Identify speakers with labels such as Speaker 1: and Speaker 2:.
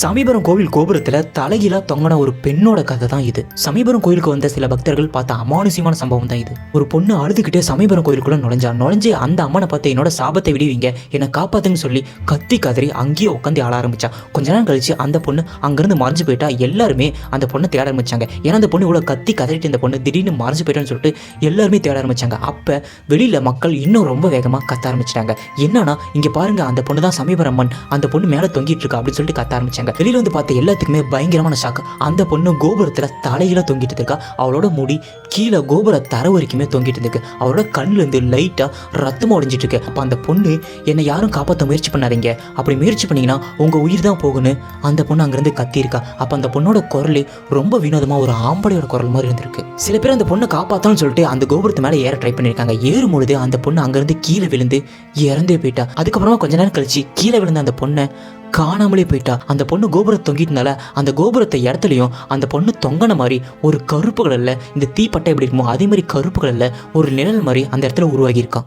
Speaker 1: சமீபரம் கோவில் கோபுரத்துல தலைகீழா தொங்கின ஒரு பெண்ணோட கதை தான் இது. சமீபரம் கோயிலுக்கு வந்த சில பக்தர்கள் பார்த்த அமானுஷ்யமான சம்பவம் தான் இது. ஒரு பொண்ணு அழுதுகிட்டே சமீபரம் கோயிலுக்குள்ள நுழைஞ்சா நுழைஞ்சு அந்த அம்மனை பார்த்து என்னோட சாபத்தை விடுவீங்க. என்னை காப்பாத்துன்னு சொல்லி கத்தி கதறி அங்கேயே உட்காந்து ஆள ஆரம்பிச்சா. கொஞ்ச நேரம் கழிச்சு அந்த பொண்ணு அங்கிருந்து மறைஞ்சு போயிட்டா. எல்லாருமே அந்த பொண்ணை தேட ஆரம்பிச்சாங்க. ஏன்னா அந்த பொண்ணு இவ்வளவு கத்தி கதறிட்டு இந்த பொண்ணு திடீர்னு மறைஞ்சு போயிட்டான்னு சொல்லிட்டு எல்லாருமே தேட ஆரம்பிச்சாங்க. அப்ப வெளியில மக்கள் இன்னும் ரொம்ப வேகமா கத்த ஆரம்பிச்சிட்டாங்க. என்னன்னா இங்க பாருங்க அந்த பொண்ணு தான் சமீபரம் அம்மன். அந்த பொண்ணு மேல தொங்கிட்டு இருக்கா அப்படின்னு சொல்லிட்டு கத்த ஆரம்பிச்சாங்க. வெளியில வந்து பார்த்த எல்லாத்துக்குமே பயங்கரமான ஷாக் அந்த பொண்ணு கோபுரத்துல தலையில தொங்கிட்டு இருக்கா. அவளோட முடி கீழே கோபுர தர வரைக்குமே தொங்கிட்டு இருக்கு. அவளோட கண்ணுல இருந்து லைட்டா ரத்தம் ஒடிஞ்சிட்டு இருக்கு. அப்ப அந்த பொண்ணு என்னை யாரும் காப்பாற்ற முயற்சி பண்ணாதீங்க. அப்படி முயற்சி பண்ணீங்கன்னா உங்க உயிர் தான் போகுன்னு அந்த பொண்ணு அங்கிருந்து கத்தியிருக்கா. அப்போ அப்ப அந்த பொண்ணோட குரல் ரொம்ப வினோதமா ஒரு ஆம்பளையோட குரல் மாதிரி இருந்திருக்கு. சில பேர் அந்த பொண்ணை காப்பாத்தணும்னு சொல்லிட்டு அந்த கோபுரத்து மேல ஏற ட்ரை பண்ணிருக்காங்க ஏறும் பொழுது அந்த பொண்ணு அங்கிருந்து கீழே விழுந்து இறந்தே போயிட்டா. அதுக்கப்புறமா கொஞ்ச நேரம் கழிச்சு கீழே விழுந்த அந்த பொண்ணை காணாமலே போயிட்டா. அந்த பொண்ணு கோபுரத்தை தொங்கிட்டனால அந்த கோபுரத்தை இடத்துலையும் அந்த பொண்ணு தொங்கின மாதிரி ஒரு கருப்பு கலர்ல இந்த தீப்பட்டை எப்படி இருக்குமோ அதே மாதிரி கருப்பு கலரில் ஒரு நிழல் மாதிரி அந்த இடத்துல உருவாகியிருக்கான்